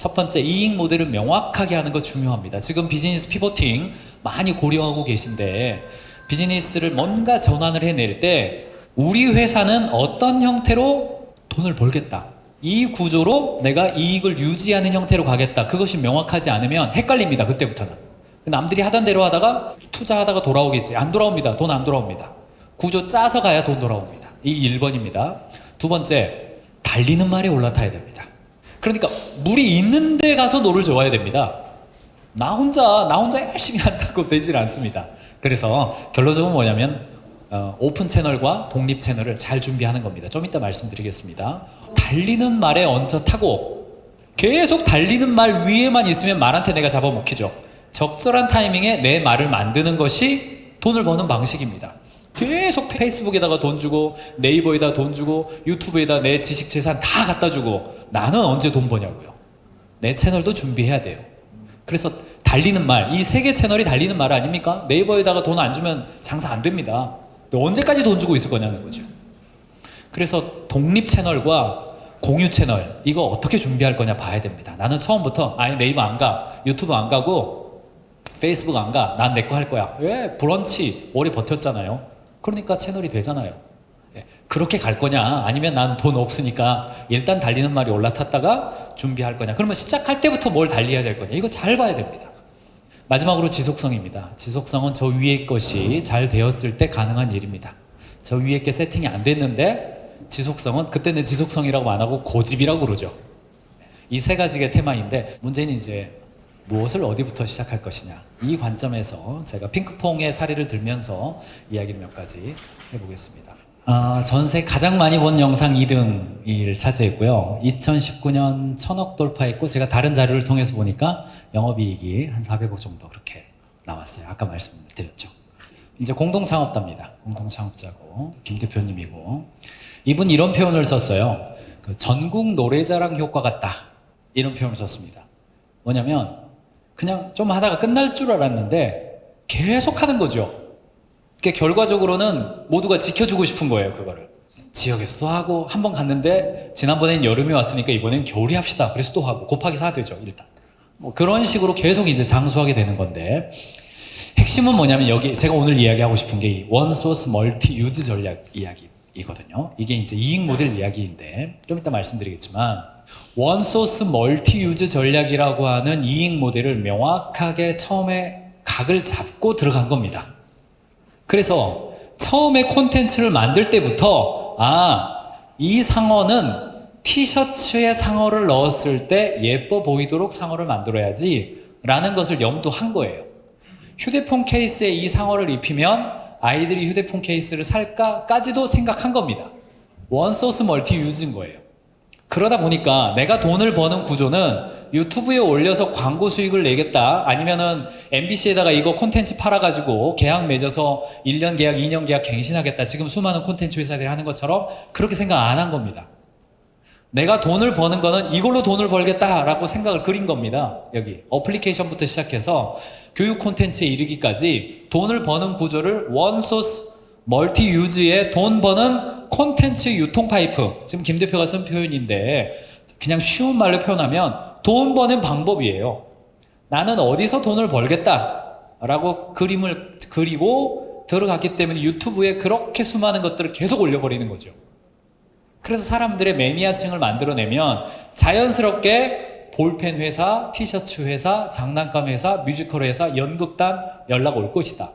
첫 번째 이익 모델을 명확하게 하는 거 중요합니다. 지금 비즈니스 피보팅 많이 고려하고 계신데 비즈니스를 뭔가 전환을 해낼 때 우리 회사는 어떤 형태로 돈을 벌겠다. 이 구조로 내가 이익을 유지하는 형태로 가겠다. 그것이 명확하지 않으면 헷갈립니다. 그때부터는. 남들이 하던 대로 하다가 투자하다가 돌아오겠지. 안 돌아옵니다. 돈 안 돌아옵니다. 구조 짜서 가야 돈 돌아옵니다. 이 1번입니다. 두 번째, 달리는 말에 올라타야 됩니다. 그러니까 물이 있는 데 가서 노를 좋아야 됩니다. 나 혼자 나 혼자 열심히 한다고 되질 않습니다. 그래서 결론적으로 뭐냐면 어, 오픈 채널과 독립 채널을 잘 준비하는 겁니다. 좀 이따 말씀드리겠습니다. 달리는 말에 얹어 타고 계속 달리는 말 위에만 있으면 말한테 내가 잡아먹히죠. 적절한 타이밍에 내 말을 만드는 것이 돈을 버는 방식입니다. 계속 페이스북에다가 돈 주고 네이버에다 돈 주고 유튜브에다 내 지식 재산 다 갖다 주고 나는 언제 돈 버냐고요. 내 채널도 준비해야 돼요. 그래서 달리는 말, 이 세 개 채널이 달리는 말 아닙니까? 네이버에다가 돈 안 주면 장사 안 됩니다. 너 언제까지 돈 주고 있을 거냐는 거죠. 그래서 독립 채널과 공유 채널 이거 어떻게 준비할 거냐 봐야 됩니다. 나는 처음부터 아예 네이버 안 가, 유튜브 안 가고 페이스북 안 가, 난 내 거 할 거야. 왜? 브런치 오래 버텼잖아요. 그러니까 채널이 되잖아요. 예, 그렇게 갈 거냐? 아니면 난 돈 없으니까 일단 달리는 말이 올라탔다가 준비할 거냐? 그러면 시작할 때부터 뭘 달려야 될 거냐? 이거 잘 봐야 됩니다. 마지막으로 지속성입니다. 지속성은 저 위의 것이 잘 되었을 때 가능한 일입니다. 저 위에 게 세팅이 안 됐는데 지속성은 그때는 지속성이라고 안 하고 고집이라고 그러죠. 이 세 가지의 테마인데 문제는 이제 무엇을 어디부터 시작할 것이냐 이 관점에서 제가 핑크퐁의 사례를 들면서 이야기를 몇 가지 해보겠습니다. 아, 전세 가장 많이 본 영상 2등을 차지했고요. 2019년 천억 돌파했고 제가 다른 자료를 통해서 보니까 영업이익이 한 400억 정도 그렇게 나왔어요. 아까 말씀드렸죠. 이제 공동 창업자입니다. 공동 창업자고 김 대표님이고 이분 이런 표현을 썼어요. 그 전국 노래자랑 효과 같다 이런 표현을 썼습니다. 뭐냐면 그냥 좀 하다가 끝날 줄 알았는데 계속 하는 거죠. 그게 결과적으로는 모두가 지켜주고 싶은 거예요, 그거를. 지역에서도 하고, 한 번 갔는데, 지난번엔 여름에 왔으니까 이번엔 겨울에 합시다. 그래서 또 하고, 곱하기 4 되죠, 일단. 뭐 그런 식으로 계속 이제 장수하게 되는 건데, 핵심은 뭐냐면 여기 제가 오늘 이야기하고 싶은 게이 원소스 멀티 유즈 전략 이야기이거든요. 이게 이제 이익 모델 이야기인데, 좀 이따 말씀드리겠지만, 원소스 멀티 유즈 전략이라고 하는 이익 모델을 명확하게 처음에 각을 잡고 들어간 겁니다. 그래서 처음에 콘텐츠를 만들 때부터 아, 이 상어는 티셔츠에 상어를 넣었을 때 예뻐 보이도록 상어를 만들어야지 라는 것을 염두한 거예요. 휴대폰 케이스에 이 상어를 입히면 아이들이 휴대폰 케이스를 살까까지도 생각한 겁니다. 원소스 멀티 유즈인 거예요. 그러다 보니까 내가 돈을 버는 구조는 유튜브에 올려서 광고 수익을 내겠다. 아니면은 MBC에다가 이거 콘텐츠 팔아가지고 계약 맺어서 1년 계약, 2년 계약 갱신하겠다. 지금 수많은 콘텐츠 회사들이 하는 것처럼 그렇게 생각 안 한 겁니다. 내가 돈을 버는 거는 이걸로 돈을 벌겠다라고 생각을 그린 겁니다. 여기 어플리케이션부터 시작해서 교육 콘텐츠에 이르기까지 돈을 버는 구조를 원소스 멀티 유즈에 돈 버는 콘텐츠 유통 파이프. 지금 김 대표가 쓴 표현인데 그냥 쉬운 말로 표현하면 돈 버는 방법이에요. 나는 어디서 돈을 벌겠다 라고 그림을 그리고 들어갔기 때문에 유튜브에 그렇게 수많은 것들을 계속 올려버리는 거죠. 그래서 사람들의 매니아층을 만들어내면 자연스럽게 볼펜 회사, 티셔츠 회사, 장난감 회사, 뮤지컬 회사, 연극단 연락 올 것이다.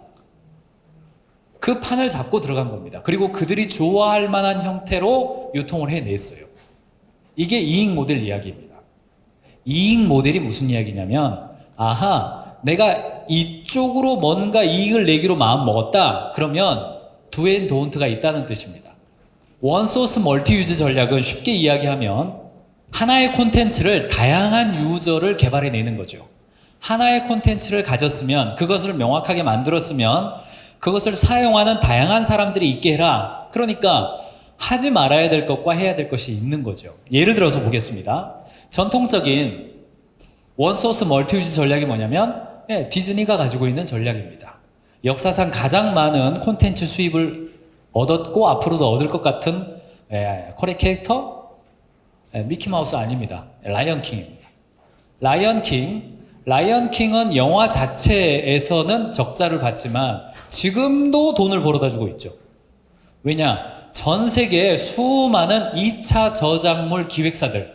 그 판을 잡고 들어간 겁니다. 그리고 그들이 좋아할 만한 형태로 유통을 해냈어요. 이게 이익 모델 이야기입니다. 이익 모델이 무슨 이야기냐면, 아하, 내가 이쪽으로 뭔가 이익을 내기로 마음 먹었다. 그러면 두앤 도운트가 있다는 뜻입니다. 원소스 멀티 유즈 전략은 쉽게 이야기하면 하나의 콘텐츠를 다양한 유저를 개발해 내는 거죠. 하나의 콘텐츠를 가졌으면 그것을 명확하게 만들었으면 그것을 사용하는 다양한 사람들이 있게 해라. 그러니까 하지 말아야 될 것과 해야 될 것이 있는 거죠. 예를 들어서 보겠습니다. 전통적인 원소스 멀티유즈 전략이 뭐냐면 예, 디즈니가 가지고 있는 전략입니다. 역사상 가장 많은 콘텐츠 수입을 얻었고 앞으로도 얻을 것 같은 예, 코레 캐릭터 예, 미키마우스 아닙니다. 라이언 킹입니다. 라이언 킹. 라이언 킹은 영화 자체에서는 적자를 봤지만 지금도 돈을 벌어다 주고 있죠. 왜냐? 전 세계에 수많은 2차 저작물 기획사들,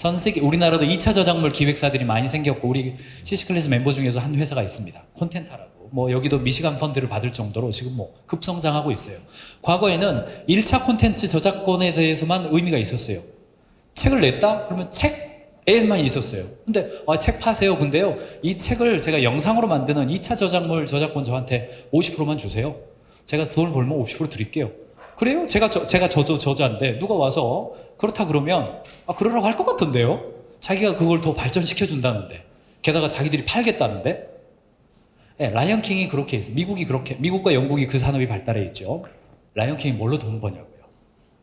전 세계, 우리나라도 2차 저작물 기획사들이 많이 생겼고, 우리 시시클래스 멤버 중에도 한 회사가 있습니다. 콘텐타라고. 뭐, 여기도 미시간 펀드를 받을 정도로 지금 뭐, 급성장하고 있어요. 과거에는 1차 콘텐츠 저작권에 대해서만 의미가 있었어요. 책을 냈다? 그러면 책에만 있었어요. 근데, 아, 책 파세요. 근데요, 이 책을 제가 영상으로 만드는 2차 저작물 저작권 저한테 50%만 주세요. 제가 돈을 벌면 50% 드릴게요. 그래요? 제가 저, 제가 저도 저자인데 누가 와서 그렇다 그러면 아 그러라고 할 것 같은데요? 자기가 그걸 더 발전시켜 준다는데 게다가 자기들이 팔겠다는데 예, 라이언 킹이 그렇게 해서 미국이 그렇게 미국과 영국이 그 산업이 발달해 있죠. 라이언 킹이 뭘로 돈 버냐고요?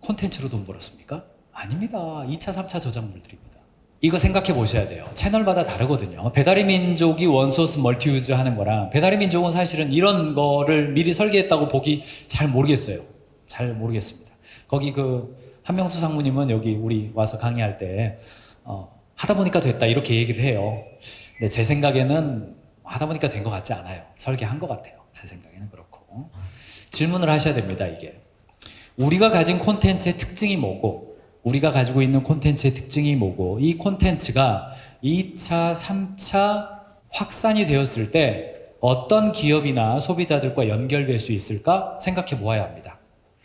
콘텐츠로 돈 벌었습니까? 아닙니다. 2차, 3차 저작물들입니다. 이거 생각해 보셔야 돼요. 채널마다 다르거든요. 배달의 민족이 원소스 멀티유즈 하는 거랑 배달의 민족은 사실은 이런 거를 미리 설계했다고 보기 잘 모르겠어요. 잘 모르겠습니다. 거기 그 한명수 상무님은 여기 우리 와서 강의할 때 어, 하다 보니까 됐다 이렇게 얘기를 해요. 근데 제 생각에는 하다 보니까 된 것 같지 않아요. 설계한 것 같아요. 제 생각에는 그렇고 질문을 하셔야 됩니다. 이게 우리가 가진 콘텐츠의 특징이 뭐고 우리가 가지고 있는 콘텐츠의 특징이 뭐고 이 콘텐츠가 2차, 3차 확산이 되었을 때 어떤 기업이나 소비자들과 연결될 수 있을까 생각해 보아야 합니다.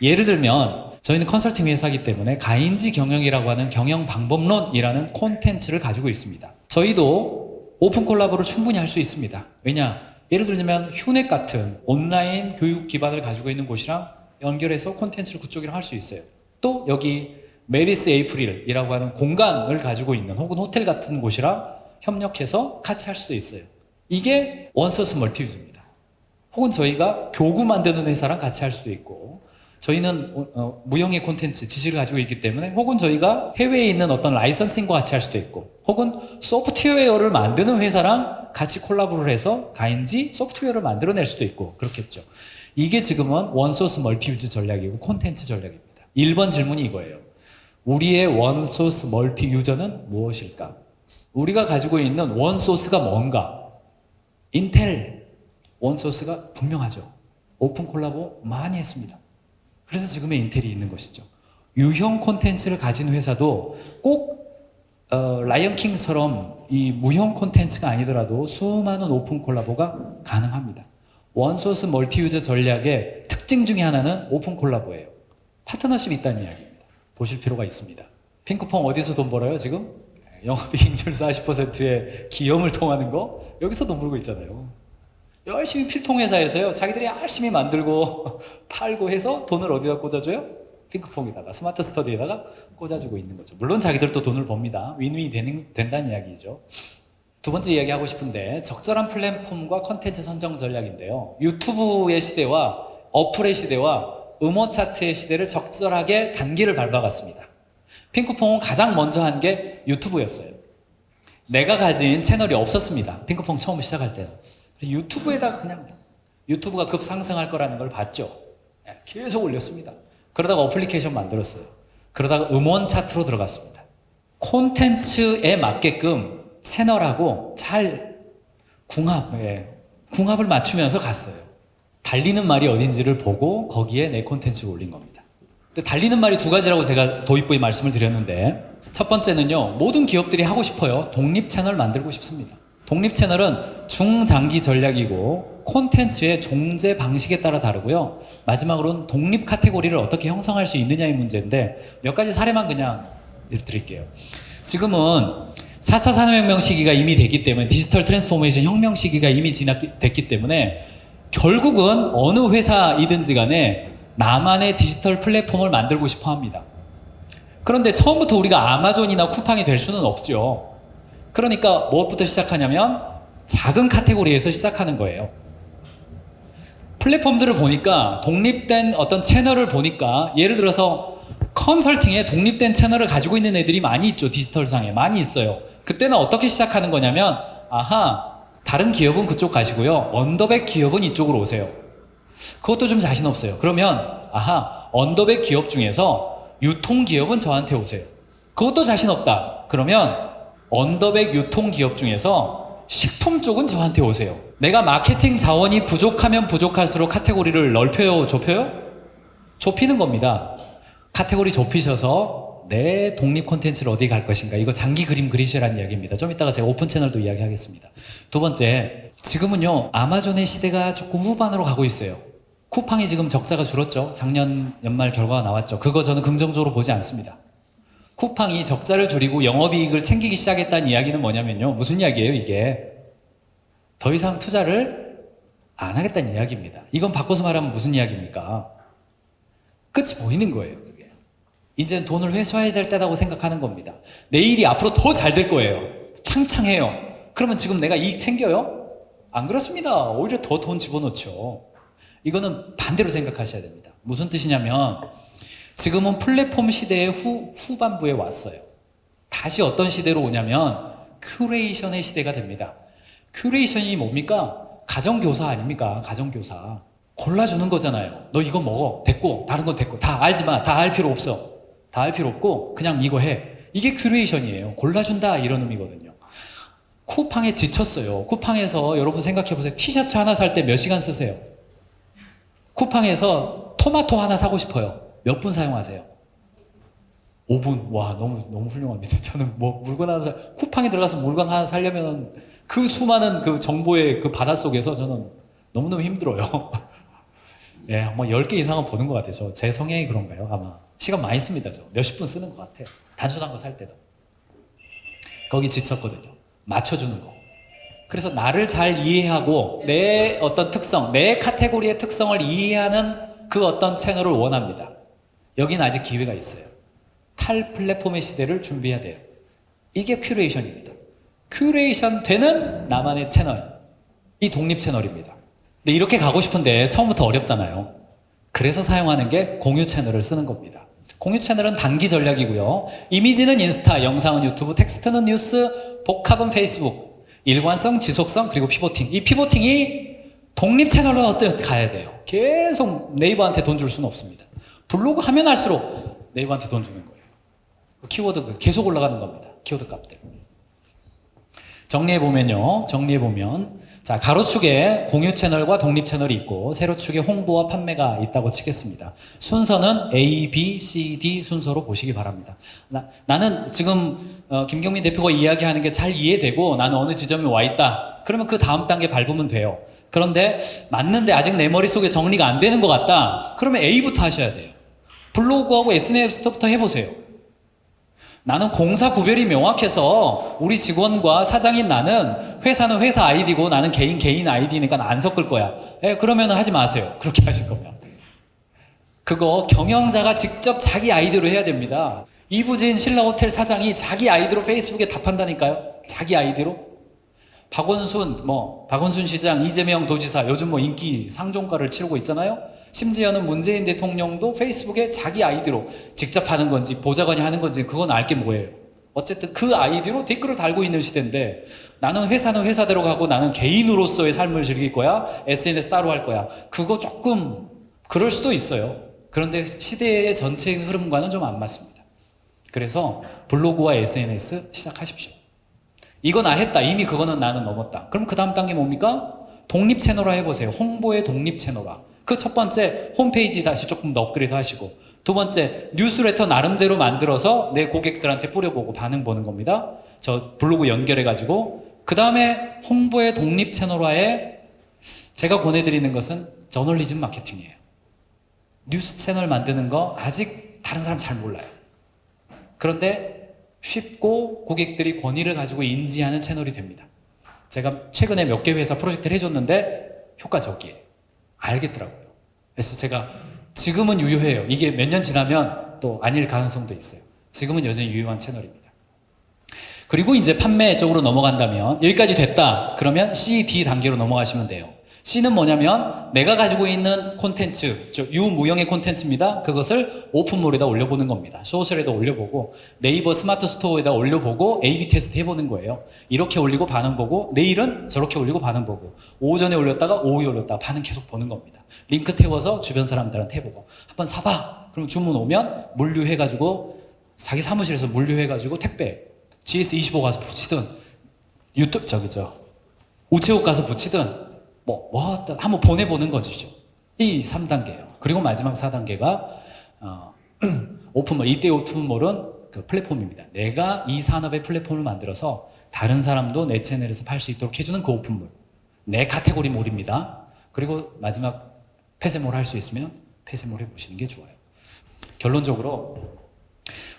예를 들면 저희는 컨설팅 회사이기 때문에 가인지 경영이라고 하는 경영 방법론이라는 콘텐츠를 가지고 있습니다. 저희도 오픈 콜라보를 충분히 할 수 있습니다. 왜냐? 예를 들자면 휴넷 같은 온라인 교육 기반을 가지고 있는 곳이랑 연결해서 콘텐츠를 그쪽이랑 할 수 있어요. 또 여기 메리스 에이프릴이라고 하는 공간을 가지고 있는 혹은 호텔 같은 곳이랑 협력해서 같이 할 수도 있어요. 이게 원소스 멀티유즈입니다. 혹은 저희가 교구 만드는 회사랑 같이 할 수도 있고 저희는 어, 어, 무형의 콘텐츠 지식을 가지고 있기 때문에 혹은 저희가 해외에 있는 어떤 라이선싱과 같이 할 수도 있고 혹은 소프트웨어를 만드는 회사랑 같이 콜라보를 해서 가인지 소프트웨어를 만들어낼 수도 있고 그렇겠죠. 이게 지금은 원소스 멀티유즈 전략이고 콘텐츠 전략입니다. 1번 질문이 이거예요. 우리의 원소스 멀티 유저는 무엇일까? 우리가 가지고 있는 원소스가 뭔가? 인텔 원소스가 분명하죠. 오픈 콜라보 많이 했습니다. 그래서 지금의 인텔이 있는 것이죠. 유형 콘텐츠를 가진 회사도 꼭 어, 라이언킹처럼 이 무형 콘텐츠가 아니더라도 수많은 오픈 콜라보가 가능합니다. 원소스 멀티유저 전략의 특징 중에 하나는 오픈 콜라보예요. 파트너십이 있다는 이야기입니다. 보실 필요가 있습니다. 핑크퐁 어디서 돈 벌어요 지금? 영업이익률 40%의 기염을 통하는 거 여기서 돈 벌고 있잖아요. 열심히 필통회사에서요 자기들이 열심히 만들고 팔고 해서 돈을 어디다 꽂아줘요? 핑크퐁에다가 스마트 스터디에다가 꽂아주고 있는 거죠. 물론 자기들도 돈을 법니다. 윈윈이 되는, 된다는 이야기죠. 두 번째 이야기하고 싶은데 적절한 플랫폼과 컨텐츠 선정 전략인데요. 유튜브의 시대와 어플의 시대와 음원 차트의 시대를 적절하게 단계를 밟아갔습니다. 핑크퐁은 가장 먼저 한 게 유튜브였어요. 내가 가진 채널이 없었습니다. 핑크퐁 처음 시작할 때는. 유튜브에다가 그냥 유튜브가 급상승할 거라는 걸 봤죠. 예, 계속 올렸습니다. 그러다가 어플리케이션 만들었어요. 그러다가 음원 차트로 들어갔습니다. 콘텐츠에 맞게끔 채널하고 잘 궁합, 예, 궁합을 맞추면서 갔어요. 달리는 말이 어딘지를 보고 거기에 내 콘텐츠를 올린 겁니다. 근데 달리는 말이 두 가지라고 제가 도입부에 말씀을 드렸는데 첫 번째는요, 모든 기업들이 하고 싶어요. 독립 채널 만들고 싶습니다. 독립 채널은 중장기 전략이고 콘텐츠의 종제 방식에 따라 다르고요. 마지막으로는 독립 카테고리를 어떻게 형성할 수 있느냐의 문제인데 몇 가지 사례만 그냥 드릴게요. 지금은 4차 산업혁명 시기가 이미 됐기 때문에 디지털 트랜스포메이션 혁명 시기가 이미 지났기 때문에 결국은 어느 회사이든지 간에 나만의 디지털 플랫폼을 만들고 싶어 합니다. 그런데 처음부터 우리가 아마존이나 쿠팡이 될 수는 없죠. 그러니까 무엇부터 시작하냐면 작은 카테고리에서 시작하는 거예요. 플랫폼들을 보니까 독립된 어떤 채널을 보니까 예를 들어서 컨설팅에 독립된 채널을 가지고 있는 애들이 많이 있죠. 디지털상에 많이 있어요. 그때는 어떻게 시작하는 거냐면 아하 다른 기업은 그쪽 가시고요. 언더백 기업은 이쪽으로 오세요. 그것도 좀 자신 없어요. 그러면 아하 언더백 기업 중에서 유통 기업은 저한테 오세요. 그것도 자신 없다. 그러면 언더백 유통 기업 중에서 식품 쪽은 저한테 오세요. 내가 마케팅 자원이 부족하면 부족할수록 카테고리를 넓혀요, 좁혀요? 좁히는 겁니다. 카테고리 좁히셔서 내 독립 콘텐츠를 어디 갈 것인가. 이거 장기 그림 그리시라는 이야기입니다. 좀 이따가 제가 오픈 채널도 이야기하겠습니다. 두 번째, 지금은요, 아마존의 시대가 조금 후반으로 가고 있어요. 쿠팡이 지금 적자가 줄었죠. 작년 연말 결과가 나왔죠. 그거 저는 긍정적으로 보지 않습니다. 쿠팡이 적자를 줄이고 영업이익을 챙기기 시작했다는 이야기는 뭐냐면요. 무슨 이야기예요, 이게? 더 이상 투자를 안 하겠다는 이야기입니다. 이건 바꿔서 말하면 무슨 이야기입니까? 끝이 보이는 거예요, 그게. 이제는 돈을 회수해야 될 때라고 생각하는 겁니다. 내일이 앞으로 더 잘 될 거예요. 창창해요. 그러면 지금 내가 이익 챙겨요? 안 그렇습니다. 오히려 더 돈 집어넣죠. 이거는 반대로 생각하셔야 됩니다. 무슨 뜻이냐면, 지금은 플랫폼 시대의 후, 후반부에 왔어요. 다시 어떤 시대로 오냐면, 큐레이션의 시대가 됩니다. 큐레이션이 뭡니까? 가정교사 아닙니까? 가정교사. 골라주는 거잖아요. 너 이거 먹어. 됐고, 다른 건 됐고. 다 알지 마. 다 알 필요 없어. 다 알 필요 없고, 그냥 이거 해. 이게 큐레이션이에요. 골라준다. 이런 의미거든요. 쿠팡에 지쳤어요. 쿠팡에서 여러분 생각해 보세요. 티셔츠 하나 살 때 몇 시간 쓰세요? 쿠팡에서 토마토 하나 사고 싶어요. 몇 분 사용하세요? 5분. 와, 너무, 너무 훌륭합니다. 저는 뭐 물건 하나 사, 쿠팡에 들어가서 물건 하나 사려면 그 수많은 그 정보의 그 바다 속에서 저는 너무너무 힘들어요. 예, 뭐 10개 이상은 보는 것 같아요. 저제 성향이 그런가요? 아마. 시간 많이 씁니다. 저 몇십 분 쓰는 것 같아요. 단순한 거 살 때도. 거기 지쳤거든요. 맞춰주는 거. 그래서 나를 잘 이해하고 내 어떤 특성, 내 카테고리의 특성을 이해하는 그 어떤 채널을 원합니다. 여긴 아직 기회가 있어요. 탈 플랫폼의 시대를 준비해야 돼요. 이게 큐레이션입니다. 큐레이션 되는 나만의 채널. 이 독립 채널입니다. 근데 이렇게 가고 싶은데 처음부터 어렵잖아요. 그래서 사용하는 게 공유 채널을 쓰는 겁니다. 공유 채널은 단기 전략이고요. 이미지는 인스타, 영상은 유튜브, 텍스트는 뉴스, 복합은 페이스북, 일관성, 지속성, 그리고 피보팅. 이 피보팅이 독립 채널로 어때 가야 돼요. 계속 네이버한테 돈 줄 수는 없습니다. 블로그 하면 할수록 네이버한테 돈 주는 거예요. 키워드 계속 올라가는 겁니다. 키워드 값들. 정리해 보면요. 정리해 보면 자 가로축에 공유 채널과 독립 채널이 있고 세로축에 홍보와 판매가 있다고 치겠습니다. 순서는 A, B, C, D 순서로 보시기 바랍니다. 나, 나는 지금 어, 김경민 대표가 이야기하는 게 잘 이해되고 나는 어느 지점에 와 있다. 그러면 그 다음 단계 밟으면 돼요. 그런데 맞는데 아직 내 머릿속에 정리가 안 되는 것 같다. 그러면 A부터 하셔야 돼요. 블로그하고 SNS부터 해보세요. 나는 공사 구별이 명확해서 우리 직원과 사장인 나는 회사는 회사 아이디고 나는 개인 개인 아이디니까 안 섞을 거야. 예, 그러면 하지 마세요. 그렇게 하실 거면. 그거 경영자가 직접 자기 아이디로 해야 됩니다. 이부진 신라호텔 사장이 자기 아이디로 페이스북에 답한다니까요. 자기 아이디로. 박원순, 뭐, 박원순 시장, 이재명 도지사, 요즘 뭐 인기 상종가를 치르고 있잖아요. 심지어는 문재인 대통령도 페이스북에 자기 아이디로 직접 하는 건지 보좌관이 하는 건지 그건 알게 뭐예요. 어쨌든 그 아이디로 댓글을 달고 있는 시대인데 나는 회사는 회사대로 가고 나는 개인으로서의 삶을 즐길 거야. SNS 따로 할 거야. 그거 조금 그럴 수도 있어요. 그런데 시대의 전체 흐름과는 좀 안 맞습니다. 그래서 블로그와 SNS 시작하십시오. 이거 나 했다. 이미 그거는 나는 넘었다. 그럼 그 다음 단계 뭡니까? 독립 채널화 해보세요. 홍보의 독립 채널화. 그 첫 번째 홈페이지 다시 조금 더 업그레이드 하시고 두 번째 뉴스레터 나름대로 만들어서 내 고객들한테 뿌려보고 반응 보는 겁니다. 저 블로그 연결해 가지고 그 다음에 홍보의 독립 채널화에 제가 권해드리는 것은 저널리즘 마케팅이에요. 뉴스 채널 만드는 거 아직 다른 사람 잘 몰라요. 그런데 쉽고 고객들이 권위를 가지고 인지하는 채널이 됩니다. 제가 최근에 몇 개 회사 프로젝트를 해줬는데 효과적이에요. 알겠더라고요. 그래서 제가 지금은 유효해요. 이게 몇 년 지나면 또 아닐 가능성도 있어요. 지금은 여전히 유효한 채널입니다. 그리고 이제 판매 쪽으로 넘어간다면 여기까지 됐다. 그러면 C, D 단계로 넘어가시면 돼요. C는 뭐냐면 내가 가지고 있는 콘텐츠, 즉 유무형의 콘텐츠입니다. 그것을 오픈몰에다 올려보는 겁니다. 소셜에다 올려보고 네이버 스마트 스토어에다 올려보고 A/B 테스트 해보는 거예요. 이렇게 올리고 반응 보고 내일은 저렇게 올리고 반응 보고 오전에 올렸다가 오후에 올렸다가 반응 계속 보는 겁니다. 링크 태워서 주변 사람들한테 해보고 한번 사봐. 그럼 주문 오면 물류해가지고 자기 사무실에서 물류해가지고 택배 GS25 가서 붙이든 유튜브 저기 저 우체국 가서 붙이든 뭐, 뭐 하든 한번 보내보는 거죠. 이 3단계예요. 그리고 마지막 4단계가 어, 오픈몰 이때 오픈몰은 그 플랫폼입니다. 내가 이 산업의 플랫폼을 만들어서 다른 사람도 내 채널에서 팔 수 있도록 해주는 그 오픈몰. 내 카테고리 몰입니다. 그리고 마지막 폐쇄몰 할 수 있으면 폐쇄몰 해보시는 게 좋아요. 결론적으로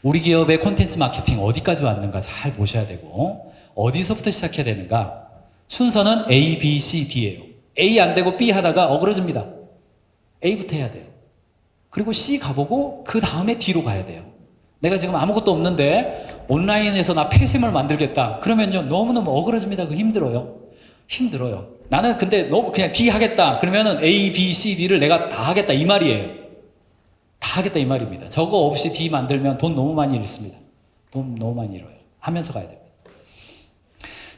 우리 기업의 콘텐츠 마케팅 어디까지 왔는가 잘 보셔야 되고 어디서부터 시작해야 되는가 순서는 A, B, C, D예요. A 안 되고 B 하다가 어그러집니다. A부터 해야 돼요. 그리고 C 가보고 그 다음에 D로 가야 돼요. 내가 지금 아무것도 없는데 온라인에서 나 폐쇄물 만들겠다. 그러면요 너무너무 어그러집니다. 그 힘들어요. 힘들어요. 나는 근데 너무 그냥 D 하겠다. 그러면은 A, B, C, D를 내가 다 하겠다 이 말이에요. 다 하겠다 이 말입니다. 저거 없이 D 만들면 돈 너무 많이 잃습니다. 돈 너무 많이 잃어요. 하면서 가야 됩니다.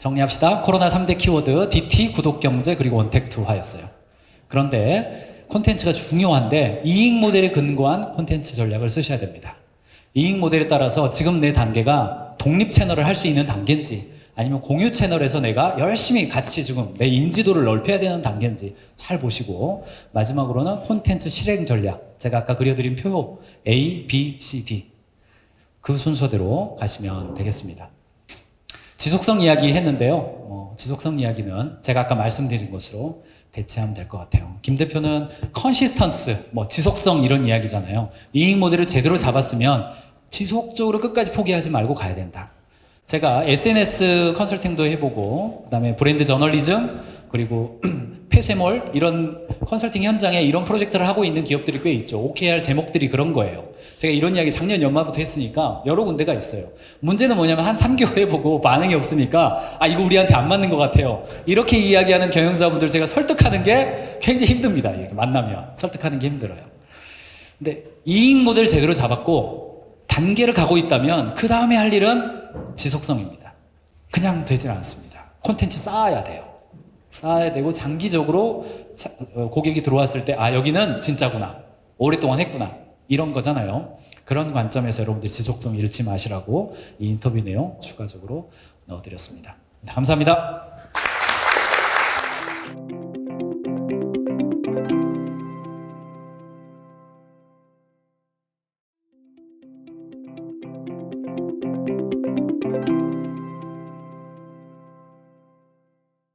정리합시다. 코로나 3대 키워드 DT, 구독경제, 그리고 원택투하였어요. 그런데 콘텐츠가 중요한데 이익 모델에 근거한 콘텐츠 전략을 쓰셔야 됩니다. 이익 모델에 따라서 지금 내 단계가 독립 채널을 할 수 있는 단계인지 아니면 공유 채널에서 내가 열심히 같이 지금 내 인지도를 넓혀야 되는 단계인지 잘 보시고 마지막으로는 콘텐츠 실행 전략 제가 아까 그려드린 표 A, B, C, D 그 순서대로 가시면 되겠습니다. 지속성 이야기 했는데요. 뭐 지속성 이야기는 제가 아까 말씀드린 것으로 대체하면 될 것 같아요. 김 대표는 컨시스턴스, 뭐 지속성 이런 이야기잖아요. 이익 모델을 제대로 잡았으면 지속적으로 끝까지 포기하지 말고 가야 된다. 제가 SNS 컨설팅도 해보고 그 다음에 브랜드 저널리즘 그리고 폐쇄몰 이런 컨설팅 현장에 이런 프로젝트를 하고 있는 기업들이 꽤 있죠. OKR 제목들이 그런 거예요. 제가 이런 이야기 작년 연말부터 했으니까 여러 군데가 있어요. 문제는 뭐냐면 한 3개월 해보고 반응이 없으니까 아 이거 우리한테 안 맞는 것 같아요. 이렇게 이야기하는 경영자분들 제가 설득하는 게 굉장히 힘듭니다. 만나면 설득하는 게 힘들어요. 근데 이익 모델 제대로 잡았고 단계를 가고 있다면 그 다음에 할 일은 지속성입니다. 그냥 되질 않습니다. 콘텐츠 쌓아야 돼요. 쌓아야 되고 장기적으로 사- 어, 고객이 들어왔을 때 아 여기는 진짜구나 오랫동안 했구나 이런 거잖아요. 그런 관점에서 여러분들 지속성 잃지 마시라고 이 인터뷰 내용 추가적으로 넣어드렸습니다. 감사합니다.